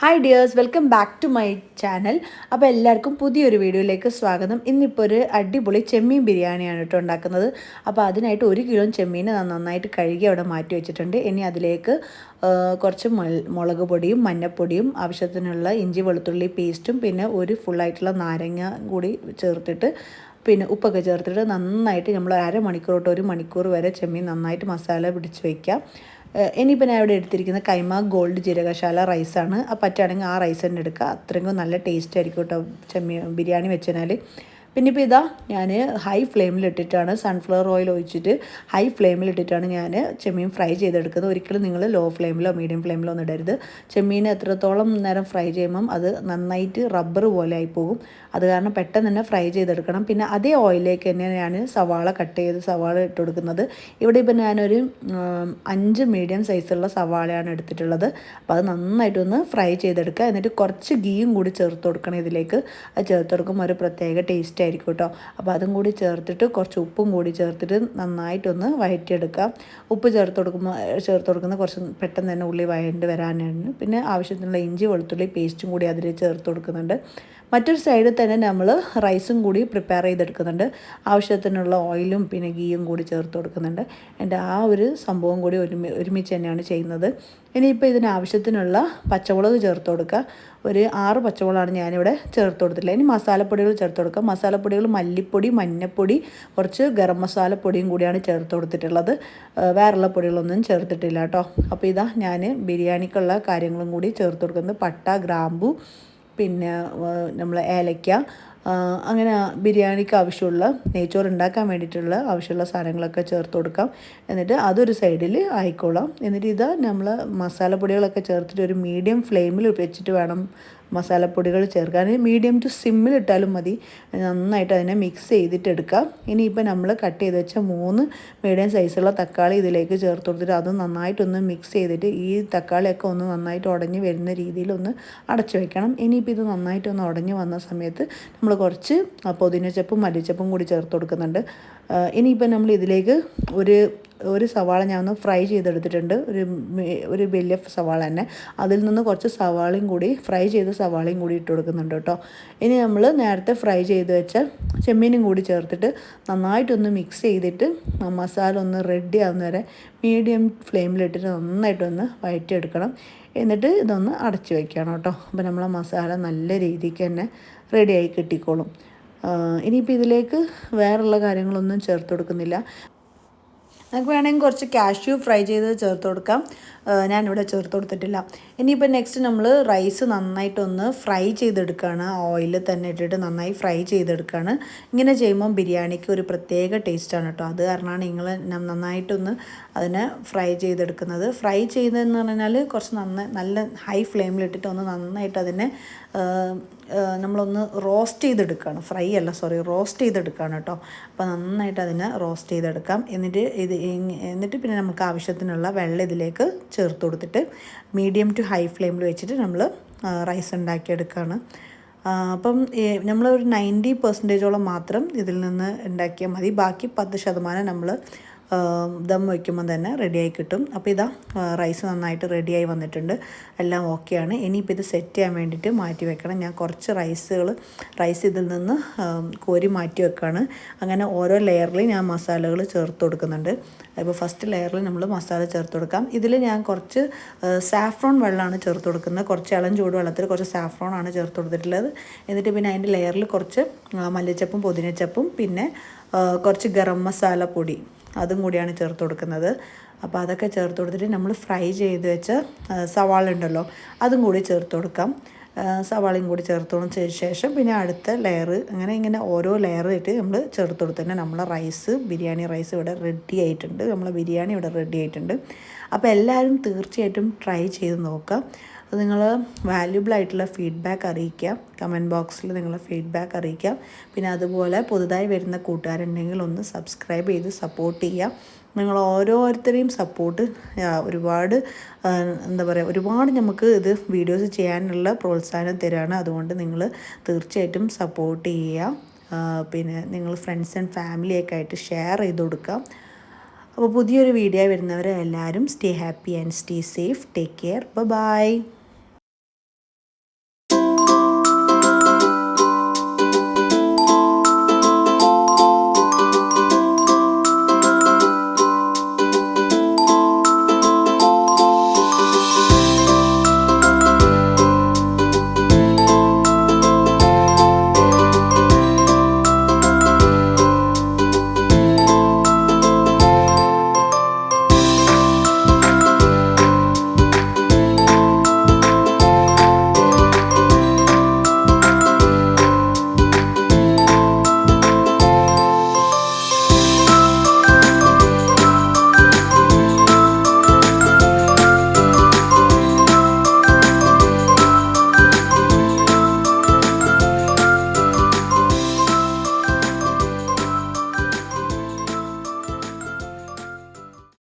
Hi dears welcome back to my channel അപ്പോൾ എല്ലാവർക്കും പുതിയൊരു വീഡിയോയിലേക്ക് സ്വാഗതം. ഇന്നിപ്പോൾ ഒരു അടിപൊളി ചെമ്മീൻ ബിരിയാണിയാണ് കേട്ടോ ഉണ്ടാക്കുന്നത്. അപ്പോൾ അതിനായിട്ട് ഒരു കിലോ ചെമ്മീൻ നന്നായിട്ട് കഴുകി അവിടെ മാറ്റി വെച്ചിട്ടുണ്ട്. ഇനി അതിലേക്ക് കുറച്ച് മുളക് പൊടിയും മഞ്ഞപ്പൊടിയും ആവശ്യത്തിനുള്ള ഇഞ്ചി വെളുത്തുള്ളി പേസ്റ്റും പിന്നെ ഒരു ഫുള്ളായിട്ടുള്ള നാരങ്ങ കൂടി ചേർത്തിട്ട് പിന്നെ ഉപ്പൊക്കെ ചേർത്തിട്ട് നന്നായിട്ട് നമ്മൾ അരമണിക്കൂർ തൊട്ട് ഒരു മണിക്കൂർ വരെ ചെമ്മീൻ നന്നായിട്ട് മസാല പിടിച്ച് വയ്ക്കാം ഇനിയിപ്പോൾ ഞാൻ ഇവിടെ എടുത്തിരിക്കുന്ന കൈമ ഗോൾഡ് ജീരകശാല റൈസാണ്. അപ്പോൾ പറ്റുകയാണെങ്കിൽ ആ റൈസ് തന്നെ എടുക്കുക. അത്രയ്ക്കും നല്ല ടേസ്റ്റ് ആയിരിക്കും കേട്ടോ. ചെമ്മീൻ ബിരിയാണി വെച്ചതിനാൽ പിന്നെ ഇപ്പോൾ ഇതാ ഞാൻ ഹൈ ഫ്ലെയിമിലിട്ടിട്ടാണ് സൺഫ്ലവർ ഓയിൽ ഒഴിച്ചിട്ട് ഹൈ ഫ്ലെയിമിലിട്ടിട്ടാണ് ഞാൻ ചെമ്മീൻ ഫ്രൈ ചെയ്തെടുക്കുന്നത്. ഒരിക്കലും നിങ്ങൾ ലോ ഫ്ലെയിമിലോ മീഡിയം ഫ്ലെയിമിലോ ഒന്നും ഇടരുത്. ചെമ്മീൻ എത്രത്തോളം നേരം ഫ്രൈ ചെയ്യുമ്പം അത് നന്നായിട്ട് റബ്ബർ പോലെ ആയി പോകും അത് കാരണം പെട്ടെന്ന് തന്നെ ഫ്രൈ ചെയ്തെടുക്കണം. പിന്നെ അതേ ഓയിലേക്ക് തന്നെ ഞാൻ സവാള കട്ട് ചെയ്ത് സവാള ഇട്ട് കൊടുക്കുന്നത്. ഇവിടെ ഇപ്പം ഞാനൊരു അഞ്ച് മീഡിയം സൈസുള്ള സവാളയാണ് എടുത്തിട്ടുള്ളത്. അപ്പോൾ അത് നന്നായിട്ടൊന്ന് ഫ്രൈ ചെയ്തെടുക്കുക. എന്നിട്ട് കുറച്ച് ഗീയും കൂടി ചേർത്ത് കൊടുക്കണം ഇതിലേക്ക്. അത് ചേർത്ത് കൊടുക്കുമ്പോൾ ഒരു പ്രത്യേക ടേസ്റ്റ് ആയിരിക്കും കേട്ടോ. അപ്പോൾ അതും കൂടി ചേർത്തിട്ട് കുറച്ച് ഉപ്പും കൂടി ചേർത്തിട്ട് നന്നായിട്ടൊന്ന് വയറ്റിയെടുക്കാം ഉപ്പ് ചേർത്ത് കൊടുക്കുമ്പോൾ ചേർത്ത് കൊടുക്കുന്ന കുറച്ച് പെട്ടെന്ന് തന്നെ ഉള്ളി വഴണ്ട് വരാനാണ്. പിന്നെ ആവശ്യത്തിനുള്ള ഇഞ്ചി വെളുത്തുള്ളി പേസ്റ്റും കൂടി അതിൽ ചേർത്ത് കൊടുക്കുന്നുണ്ട്. മറ്റൊരു സൈഡിൽ തന്നെ നമ്മൾ റൈസും കൂടി പ്രിപ്പയർ ചെയ്തെടുക്കുന്നുണ്ട്. ആവശ്യത്തിനുള്ള ഓയിലും പിന്നെ ഗീയും കൂടി ചേർത്ത് കൊടുക്കുന്നുണ്ട്. എന്റെ ആ ഒരു സംഭവം കൂടി ഒരുമി ഒരുമിച്ച് തന്നെയാണ് ചെയ്യുന്നത്. ഇനിയിപ്പോൾ ഇതിന് ആവശ്യത്തിനുള്ള പച്ചമുളക് ചേർത്ത് കൊടുക്കുക. ഒരു ആറ് പച്ചമുളകാണ് ഞാനിവിടെ ചേർത്ത് കൊടുത്തിട്ടില്ല ഇനി മസാലപ്പൊടികൾ ചേർത്ത് കൊടുക്കുക മസാലപ്പൊടികൾ മല്ലിപ്പൊടി മഞ്ഞൾപ്പൊടി കുറച്ച് ഗരം മസാലപ്പൊടിയും കൂടിയാണ് ചേർത്ത് കൊടുത്തിട്ടുള്ളത് വേറെയുള്ള പൊടികളൊന്നും ചേർത്തിട്ടില്ല കേട്ടോ. അപ്പോൾ ഇതാ ഞാൻ ബിരിയാണിക്കുള്ള കാര്യങ്ങളും കൂടി ചേർത്ത് കൊടുക്കുന്നത് പട്ട ഗ്രാമ്പു പിന്നെ നമ്മൾ ഏലയ്ക്ക അങ്ങനെ ബിരിയാണിക്ക് ആവശ്യമുള്ള നെയ്ച്ചോറ് ഉണ്ടാക്കാൻ വേണ്ടിയിട്ടുള്ള ആവശ്യമുള്ള സാധനങ്ങളൊക്കെ ചേർത്ത് കൊടുക്കാം. എന്നിട്ട് അതൊരു സൈഡിൽ ആയിക്കോളാം. എന്നിട്ട് ഇതാ നമ്മൾ മസാലപ്പൊടികളൊക്കെ ചേർത്തിട്ട് ഒരു മീഡിയം ഫ്ലെയിമിൽ വെച്ചിട്ട് വേണം മസാലപ്പൊടികൾ ചേർക്കാൻ മീഡിയം ടു സിമ്മിൽ ഇട്ടാലും മതി. നന്നായിട്ട് അതിനെ മിക്സ് ചെയ്തിട്ട് എടുക്കാം ഇനിയിപ്പോൾ നമ്മൾ കട്ട് ചെയ്ത് വെച്ച മൂന്ന് മീഡിയം സൈസുള്ള തക്കാളി ഇതിലേക്ക് ചേർത്ത് കൊടുത്തിട്ട് അത് നന്നായിട്ടൊന്ന് മിക്സ് ചെയ്തിട്ട് ഈ തക്കാളിയൊക്കെ ഒന്ന് നന്നായിട്ട് ഉടഞ്ഞ് വരുന്ന രീതിയിൽ ഒന്ന് അടച്ചു വെക്കണം. ഇനിയിപ്പോൾ ഇത് നന്നായിട്ടൊന്ന് ഉടഞ്ഞ് വന്ന സമയത്ത് നമ്മൾ കുറച്ച് പുതിനച്ചപ്പും മല്ലിച്ചപ്പും കൂടി ചേർത്ത് കൊടുക്കുന്നുണ്ട്. ഇനിയിപ്പോൾ നമ്മൾ ഇതിലേക്ക് ഒരു ഒരു സവാള ഞാൻ ഒന്ന് ഫ്രൈ ചെയ്തെടുത്തിട്ടുണ്ട്. ഒരു ഒരു വലിയ സവാള തന്നെ. അതിൽ നിന്ന് കുറച്ച് സവാളയും കൂടി ഫ്രൈ ചെയ്ത സവാളയും കൂടി ഇട്ട് കൊടുക്കുന്നുണ്ട് കേട്ടോ. ഇനി നമ്മൾ നേരത്തെ ഫ്രൈ ചെയ്ത് വെച്ച ചെമ്മീനും കൂടി ചേർത്തിട്ട് നന്നായിട്ടൊന്ന് മിക്സ് ചെയ്തിട്ട് മസാല ഒന്ന് റെഡി ആവുന്ന വരെ മീഡിയം ഫ്ലെയിമിലിട്ടിട്ട് നന്നായിട്ടൊന്ന് വഴറ്റിയെടുക്കണം എന്നിട്ട് ഇതൊന്ന് അടച്ചു വയ്ക്കണം കേട്ടോ. അപ്പോൾ നമ്മളെ മസാല നല്ല രീതിക്ക് തന്നെ റെഡിയായി കിട്ടിക്കോളും. ഇനിയിപ്പോൾ ഇതിലേക്ക് വേറെയുള്ള കാര്യങ്ങളൊന്നും ചേർത്ത് കൊടുക്കുന്നില്ല. നമുക്ക് വേണമെങ്കിൽ കുറച്ച് കാഷ്യൂ ഫ്രൈ ചെയ്ത് ചേർത്ത് കൊടുക്കാം. ഞാനിവിടെ ചേർത്ത് കൊടുത്തിട്ടില്ല. ഇനിയിപ്പോൾ നെക്സ്റ്റ് നമ്മൾ റൈസ് നന്നായിട്ടൊന്ന് ഫ്രൈ ചെയ്തെടുക്കുകയാണ് ഓയിലിൽ തന്നെ ഇട്ടിട്ട് നന്നായി ഫ്രൈ ചെയ്തെടുക്കുകയാണ് ഇങ്ങനെ ചെയ്യുമ്പോൾ ബിരിയാണിക്ക് ഒരു പ്രത്യേക ടേസ്റ്റാണ് കേട്ടോ. അത് കാരണമാണ് നിങ്ങൾ നന്നായിട്ടൊന്ന് അതിനെ ഫ്രൈ ചെയ്തെടുക്കുന്നത്. ഫ്രൈ ചെയ്തതെന്ന് പറഞ്ഞാൽ കുറച്ച് നന്നായി നല്ല ഹൈ ഫ്ലെയിമിലിട്ടിട്ട് ഒന്ന് നന്നായിട്ട് അതിനെ നമ്മളൊന്ന് റോസ്റ്റ് ചെയ്തെടുക്കുകയാണ്. ഫ്രൈ അല്ല സോറി റോസ്റ്റ് ചെയ്തെടുക്കുകയാണ് കേട്ടോ. അപ്പോൾ നന്നായിട്ട് അതിനെ റോസ്റ്റ് ചെയ്തെടുക്കാം. എന്നിട്ട് ഇത് എന്നിട്ട് പിന്നെ നമുക്ക് ആവശ്യത്തിനുള്ള വെള്ളം ഇതിലേക്ക് ചേർത്ത് കൊടുത്തിട്ട് മീഡിയം ടു ഹൈ ഫ്ലെയിമിൽ വെച്ചിട്ട് നമ്മൾ റൈസ് ഉണ്ടാക്കിയെടുക്കുകയാണ്. അപ്പം നമ്മൾ ഒരു നയന്റി പെർസെന്റേജോളം മാത്രം ഇതിൽ നിന്ന് ഉണ്ടാക്കിയാൽ മതി. ബാക്കി പത്ത് ശതമാനം നമ്മൾ ദം വയ്ക്കുമ്പോൾ തന്നെ റെഡിയായി കിട്ടും. അപ്പോൾ ഇതാ റൈസ് നന്നായിട്ട് റെഡിയായി വന്നിട്ടുണ്ട്. എല്ലാം ഓക്കെയാണ് ഇനിയിപ്പോൾ ഇത് സെറ്റ് ചെയ്യാൻ വേണ്ടിയിട്ട് മാറ്റി വെക്കണം. ഞാൻ കുറച്ച് റൈസുകൾ റൈസ് ഇതിൽ നിന്ന് കോരി മാറ്റി വെക്കുകയാണ് അങ്ങനെ ഓരോ ലെയറിൽ ഞാൻ മസാലകൾ ചേർത്ത് കൊടുക്കുന്നുണ്ട്. അപ്പോൾ ഫസ്റ്റ് ലെയറിൽ നമ്മൾ മസാല ചേർത്ത് കൊടുക്കാം. ഇതിൽ ഞാൻ കുറച്ച് സാഫ്രോൺ വെള്ളമാണ് ചേർത്ത് കൊടുക്കുന്നത്. കുറച്ച് ഇളം ചൂട് വെള്ളത്തിൽ കുറച്ച് സാഫ്രോൺ ആണ് ചേർത്ത് കൊടുത്തിട്ടുള്ളത്. എന്നിട്ട് പിന്നെ അതിന്റെ ലെയറിൽ കുറച്ച് മല്ലിച്ചപ്പും പുതിനച്ചപ്പും പിന്നെ കുറച്ച് ഗരം മസാല പൊടി അതും കൂടിയാണ് ചേർത്ത് കൊടുക്കുന്നത്. അപ്പോൾ അതൊക്കെ ചേർത്ത് കൊടുത്തിട്ട് നമ്മൾ ഫ്രൈ ചെയ്ത് വെച്ച സവാള ഉണ്ടല്ലോ അതും കൂടി ചേർത്ത് കൊടുക്കാം. സവാളയും കൂടി ചേർത്ത് ശേഷം പിന്നെ അടുത്ത ലെയർ അങ്ങനെ ഇങ്ങനെ ഓരോ ലെയർ ഇട്ട് നമ്മൾ ചേർത്ത് കൊടുത്ത് തന്നെ നമ്മളെ റൈസ് ബിരിയാണി റൈസ് ഇവിടെ റെഡി ആയിട്ടുണ്ട്. നമ്മളെ ബിരിയാണി ഇവിടെ റെഡി ആയിട്ടുണ്ട്. അപ്പോൾ എല്ലാവരും തീർച്ചയായിട്ടും ട്രൈ ചെയ്ത് നോക്കാം അത് നിങ്ങൾ വാല്യുബിൾ ആയിട്ടുള്ള ഫീഡ്ബാക്ക് അറിയിക്കാം. കമന്റ് ബോക്സിൽ നിങ്ങളെ ഫീഡ്ബാക്ക് അറിയിക്കാം. പിന്നെ അതുപോലെ പുതുതായി വരുന്ന കൂട്ടുകാരുണ്ടെങ്കിൽ ഒന്ന് സബ്സ്ക്രൈബ് ചെയ്ത് സപ്പോർട്ട് ചെയ്യുക നിങ്ങൾ ഓരോരുത്തരെയും സപ്പോർട്ട് ഒരുപാട് എന്താ പറയുക ഒരുപാട് നമുക്ക് ഇത് വീഡിയോസ് ചെയ്യാനുള്ള പ്രോത്സാഹനം തരാണ്. അതുകൊണ്ട് നിങ്ങൾ തീർച്ചയായിട്ടും സപ്പോർട്ട് ചെയ്യുക. പിന്നെ നിങ്ങൾ ഫ്രണ്ട്സ് ആൻഡ് ഫാമിലിയൊക്കെ ആയിട്ട് ഷെയർ ചെയ്ത് കൊടുക്കുക അപ്പോൾ പുതിയൊരു വീഡിയോ വരുന്നവരെ എല്ലാവരും stay happy and stay safe take care bye